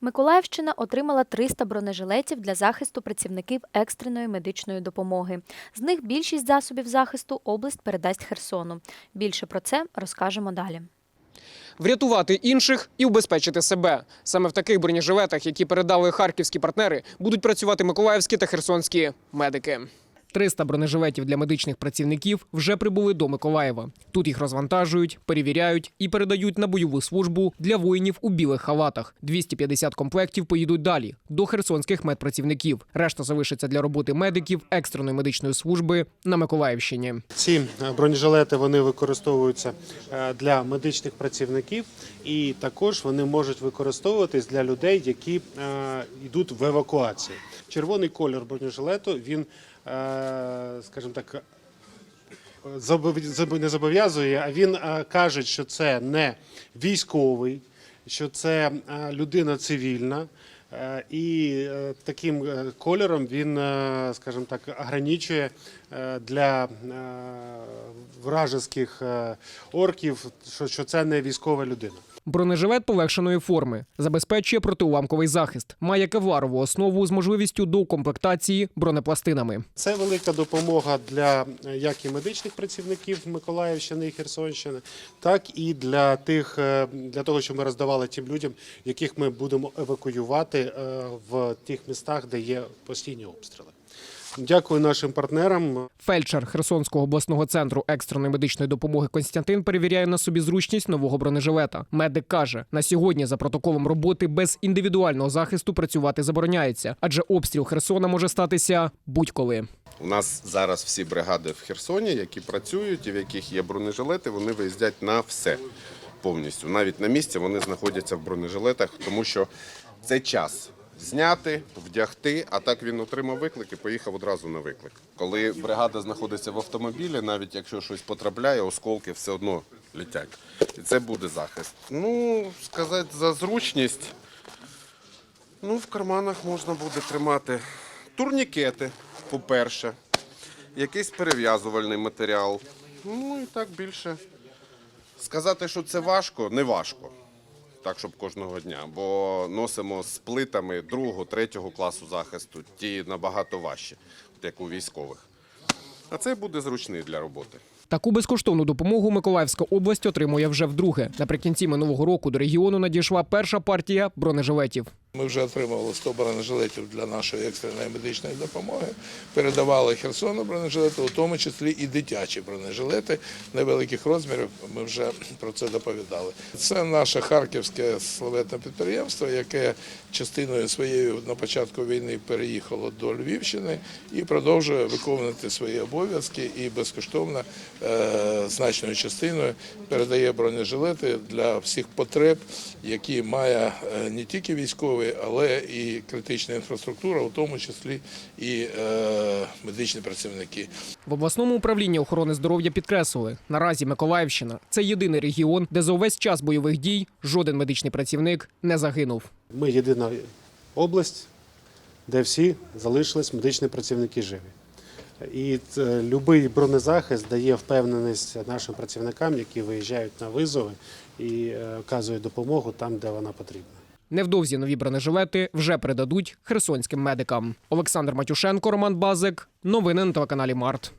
Миколаївщина отримала 300 бронежилетів для захисту працівників екстреної медичної допомоги. З них більшість засобів захисту область передасть Херсону. Більше про це розкажемо далі. Врятувати інших і убезпечити себе. Саме в таких бронежилетах, які передали харківські партнери, будуть працювати миколаївські та херсонські медики. 300 бронежилетів для медичних працівників вже прибули до Миколаєва. Тут їх розвантажують, перевіряють і передають на бойову службу для воїнів у білих халатах. 250 комплектів поїдуть далі до херсонських медпрацівників. Решта залишиться для роботи медиків екстреної медичної служби на Миколаївщині. Ці е, бронежилети вони використовуються е, для медичних працівників, і також вони можуть використовуватись для людей, які е, йдуть в евакуацію. Червоний колір бронежилету він, скажімо так, не зобов'язує, а він е, каже, що це не військовий, що це е, людина цивільна. Е, І е, таким е, кольором він, е, скажімо так, ограничує е, для е, вражеських е, орків, що це не військова людина. Бронежилет полегшеної форми забезпечує протиуламковий захист, має кевларову основу з можливістю доукомплектації бронепластинами. Це велика допомога для е, як і медичних працівників Миколаївщини і Херсонщини, так і для тих, е, для того, що ми роздавали тим людям, яких ми будемо евакуювати е, в тих містах, де є постійні обстріли. Дякую нашим партнерам. Фельдшер Херсонського обласного центру екстреної медичної допомоги Константин перевіряє на собі зручність нового бронежилета. Медик каже, на сьогодні за протоколом роботи без індивідуального захисту працювати забороняється, адже обстріл Херсона може статися будь-коли. У нас зараз всі бригади в Херсоні, які працюють і в яких є бронежилети, вони виїздять на все повністю. Навіть на місці вони знаходяться в бронежилетах, тому що це час зняти, вдягти. А так він отримав виклик і поїхав одразу на виклик. Коли бригада знаходиться в автомобілі, навіть якщо щось потрапляє, осколки все одно летять. І це буде захист. Ну, сказати за зручність. Ну, в карманах можна буде тримати турнікети, по-перше, якийсь перев'язувальний матеріал. Ну і так більше. Сказати, що це важко, не важко. Так, щоб кожного дня. Бо носимо з плитами другого, третього класу захисту, ті набагато важчі, як у військових. А це буде зручний для роботи. Таку безкоштовну допомогу Миколаївська область отримує вже вдруге. Наприкінці минулого року до регіону надійшла перша партія бронежилетів. Ми вже отримували 100 бронежилетів для нашої екстреної медичної допомоги. Передавали Херсону бронежилети, у тому числі і дитячі бронежилети невеликих розмірів. Ми вже про це доповідали. Це наше харківське славетне підприємство, яке частиною своєю на початку війни переїхало до Львівщини і продовжує виконувати свої обов'язки і безкоштовно значною частиною передає бронежилети для всіх потреб, які має е, не тільки військовий, але і критична інфраструктура, у тому числі і е, медичні працівники. В обласному управлінні охорони здоров'я підкреслили, наразі Миколаївщина це єдиний регіон, де за увесь час бойових дій жоден медичний працівник не загинув. Ми єдина область, де всі залишились медичні працівники живі. І будь-який бронезахист дає впевненість нашим працівникам, які виїжджають на визови і е, оказують допомогу там, де вона потрібна. Невдовзі нові бронежилети вже передадуть херсонським медикам. Олександр Матюшенко, Роман Базик. Новини на телеканалі Март.